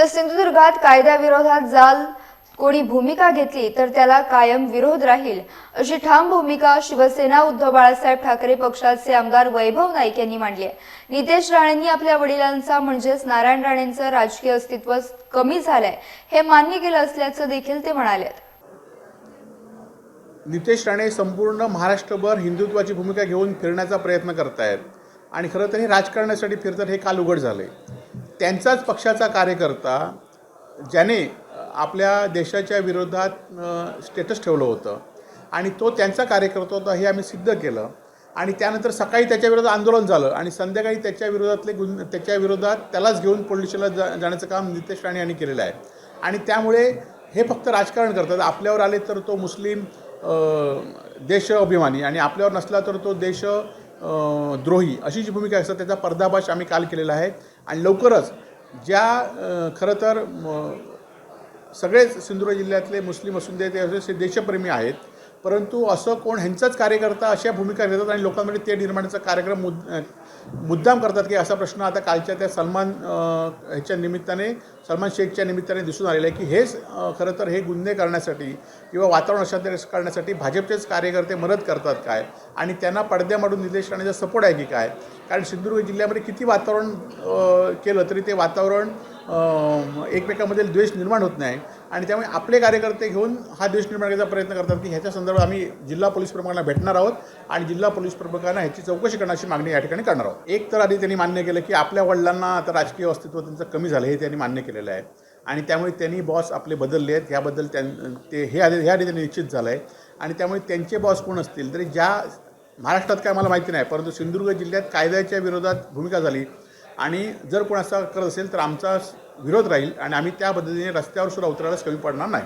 तर सिंधुदुर्गात कायद्याविरोधात जाल कोणी भूमिका घेतली तर त्याला कायम विरोध राहील अशी ठाम भूमिका शिवसेना उद्धव बाळासाहेब ठाकरे पक्षाचे आमदार वैभव नाईक यांनी मांडली आहे. नितेश राणेंनी आपल्या वडिलांचा म्हणजेच नारायण राणेंचं राजकीय अस्तित्व कमी झालंय हे मान्य केलं असल्याचं देखील ते म्हणाले. नितेश राणे संपूर्ण महाराष्ट्रभर हिंदुत्वाची भूमिका घेऊन फिरण्याचा प्रयत्न करतायत आहेत आणि खरं तर हे राजकारणासाठी फिरतात हे काल उघड झालंय. त्यांचाच पक्षाचा कार्यकर्ता ज्याने आपल्या देशाच्या विरोधात स्टेटस ठेवलं होतं. आणि तो त्यांचा कार्यकर्ता होता हे आम्ही सिद्ध केलं. आणि त्यानंतर सकाळी त्याच्याविरोधात आंदोलन झालं आणि संध्याकाळी त्याच्या विरोधातले गुन त्याच्या विरोधात त्यालाच घेऊन पोलिसला जा जाण्याचं काम नितेश राणे यांनी केलेलं आहे. आणि त्यामुळे हे फक्त राजकारण करतात. आपल्यावर आले तर तो मुस्लिम देश अभिमानी आणि आपल्यावर नसला तर तो देश द्रोही अशी जी भूमिका असतात त्याचा पर्दाभाष आम्ही काल केलेला आहे. आणि लवकरच ज्या खरं तर म, सगळेच सिंधुदुर्ग जिल्ह्यातले मुस्लिम असून दे ते असे देशप्रेमी आहेत. परंतु असं कोण ह्यांचाच कार्यकर्ता अशा भूमिका घेतात आणि लोकांमध्ये ते निर्माणाचा कार्यक्रम मुद मुद्दाम करतात की असा प्रश्न आता कालच्या त्या सलमान ह्याच्या निमित्ताने सलमान शेखच्या निमित्ताने दिसून आलेलं आहे की हेच खरं तर हे गुन्हे करण्यासाठी किंवा वातावरण अशांत करण्यासाठी भाजपचेच कार्यकर्ते मदत करतात काय? आणि त्यांना पडद्यामाडून निलेश राणेचा सपोर्ट आहे की काय? कारण सिंधुदुर्ग जिल्ह्यामध्ये किती वातावरण केलं तरी ते वातावरण एकमेकामधील द्वेष निर्माण होत नाही. आणि त्यामुळे आपले कार्यकर्ते घेऊन हा द्वेष निर्माण करण्याचा प्रयत्न करतात की ह्याच्या संदर्भात आम्ही जिल्हा पोलीस प्रमुखांना भेटणार आहोत आणि जिल्हा पोलीस प्रमुखांना ह्याची चौकशी करण्याची मागणी या ठिकाणी करणार आहोत. एक तर आधी त्यांनी मान्य केलं की आपल्या वडिलांना आता राजकीय अस्तित्व त्यांचं कमी झालं हे त्यांनी मान्य केलेलं आहे. आणि त्यामुळे त्यांनी बॉस आपले बदलले आहेत. ह्याबद्दल त्यां ते हे आधी ह्या आधी त्यांनी निश्चित झालं आहे आणि त्यामुळे त्यांचे बॉस कोण असतील? तरी ज्या महाराष्ट्रात काय मला माहिती नाही परंतु सिंधुदुर्ग जिल्ह्यात कायद्याच्या विरोधात भूमिका झाली. आणि जर कोण असा करत असेल तर आमचा विरोध राहील आणि आम्ही त्या पद्धतीने रस्त्यावर सुद्धा उतरायलाच कमी पडणार नाही.